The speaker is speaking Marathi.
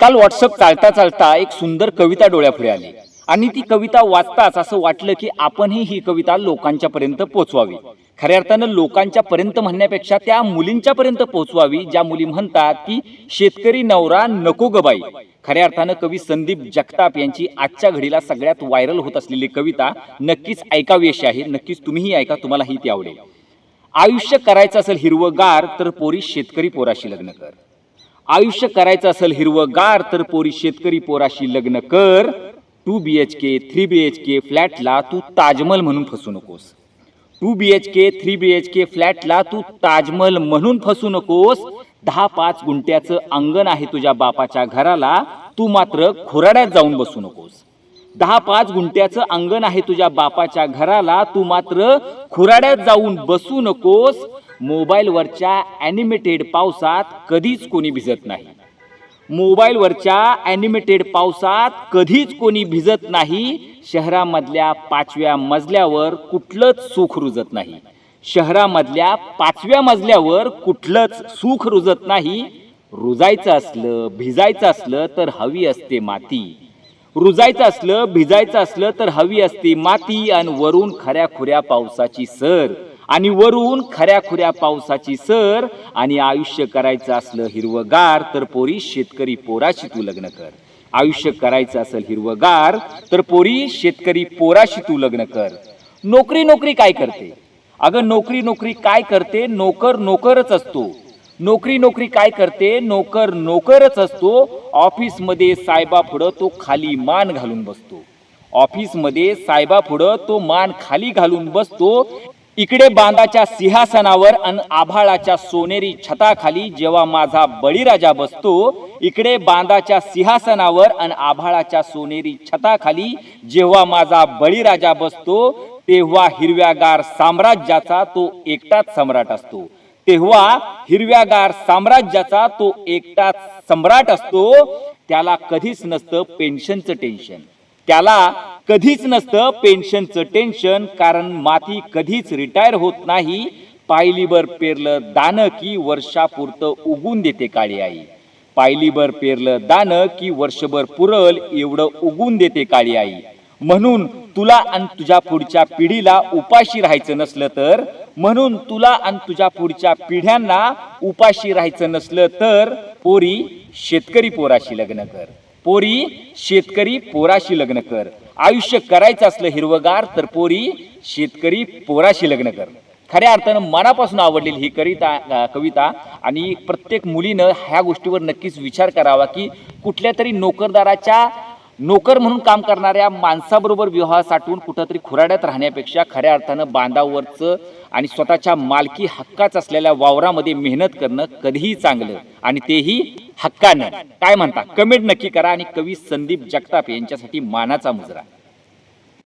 काल व्हॉट्सअप चालता चालता एक सुंदर कविता डोळ्यापुढे आली. आणि ती कविता वाचताच असं वाटलं की आपणही ही कविता लोकांच्या पर्यंत पोहोचवावी खऱ्या अर्थानं लोकांच्या पर्यंत म्हणण्यापेक्षा त्या मुलींच्या पर्यंत पोहोचवावी ज्या मुली म्हणतात की शेतकरी नवरा नको गबाई बाई. खऱ्या अर्थानं कवी संदीप जगताप यांची आजच्या घडीला सगळ्यात व्हायरल होत असलेली कविता नक्कीच ऐकावी अशी आहे. नक्कीच तुम्हीही ऐका तुम्हालाही ती आवडेल. आयुष्य करायचं असेल हिरवगार तर पोरी शेतकरी पोराशी लग्न कर. आयुष्य करायचं असेल हिरवगार तर पोरी शेतकरी पोराशी लग्न कर. Two B H K three B H K फ्लॅटला तू ताजमहल म्हणून फसू नकोस. Two B H K three B H K फ्लॅटला तू ताजमहल म्हणून फसू नकोस. दहा पाच गुंट्याचं अंगण आहे तुझ्या बापाच्या घराला तू मात्र खुराड्यात जाऊन बसू नकोस. दहा पाच गुंट्याचं अंगण आहे तुझ्या बापाच्या घराला तू मात्र खुराड्यात जाऊन बसू नकोस. मोबाईलवरच्या ॲनिमेटेड पावसात कधीच कोणी भिजत नाही. मोबाईलवरच्या ॲनिमेटेड पावसात कधीच कोणी भिजत नाही. शहरामधल्या पाचव्या मजल्यावर कुठलंच सुख रुजत नाही. शहरामधल्या पाचव्या मजल्यावर कुठलंच सुख रुजत नाही. रुजायचं असलं भिजायचं असलं तर हवी असते माती. रुजायचं असलं भिजायचं असलं तर हवी असते माती आणि वरून खऱ्या खुऱ्या पावसाची सर. आणि वरून खऱ्या खुऱ्या पावसाची सर आणि आयुष्य करायचं असलं हिरवगार तर पोरी शेतकरी पोराशी तू लग्न कर. आयुष्य करायचं असेल हिरवगार तर पोरी शेतकरी पोराशी तू लग्न कर. नोकरी नोकरी काय करते? अगं नोकरी नोकरी काय करते? नोकर नोकरच असतो. नोकरी नोकरी काय करते? नोकर नोकरच असतो. ऑफिसमध्ये साहेबा पुढं तो खाली मान घालून बसतो. ऑफिसमध्ये साहेबा पुढं तो मान खाली घालून बसतो. इकडे बांधाच्या सिंहासनावर अन आभाळाच्या सोनेरी छताखाली जेव्हा माझा बळीराजा बसतो इकडे बांधाच्या सिंहासनावर अन आभाळाच्या सोनेरी छताखाली जेव्हा माझा बळीराजा बसतो तेव्हा हिरव्यागार साम्राज्याचा तो एकटाच सम्राट असतो. तेव्हा हिरव्यागार साम्राज्याचा तो एकटाच सम्राट असतो. त्याला कधीच नसतं पेन्शनचं टेन्शन. त्याला कधीच नसतं पेन्शनचं टेन्शन कारण माती कधीच रिटायर होत नाही. पायलीभर पेरलं दानं की वर्षापुरतं उगून देते काळी आई. पायलीभर पेरलं दानं की वर्षभर पुरल एवढं उगून देते काळी आई. म्हणून तुला आणि तुझ्या पुढच्या पिढीला उपाशी राहायचं नसलं तर म्हणून तुला आणि तुझ्या पुढच्या पिढ्यांना उपाशी राहायचं नसलं तर पोरी शेतकरी पोराशी लग्न कर. पोरी शेतकरी पोराशी लग्न कर. आयुष्य करायचं असलं हिरवगार तर पोरी शेतकरी पोराशी लग्न कर. खऱ्या अर्थानं मनापासून आवडलेली ही कविता कविता आणि प्रत्येक मुलीनं ह्या गोष्टीवर नक्कीच विचार करावा की कुठल्या तरी नोकरदाराच्या नोकर म्हणून काम करणाऱ्या माणसाबरोबर विवाह साठवून कुठंतरी खुराड्यात राहण्यापेक्षा खऱ्या अर्थानं बांधावरचं आणि स्वतःच्या मालकी हक्काच असलेल्या वावरामध्ये मेहनत करणं कधीही चांगलं आणि तेही हक्कानं. काय म्हणता? कमेंट नक्की करा आणि कवी संदीप जगताप यांच्यासाठी मानाचा मुजरा.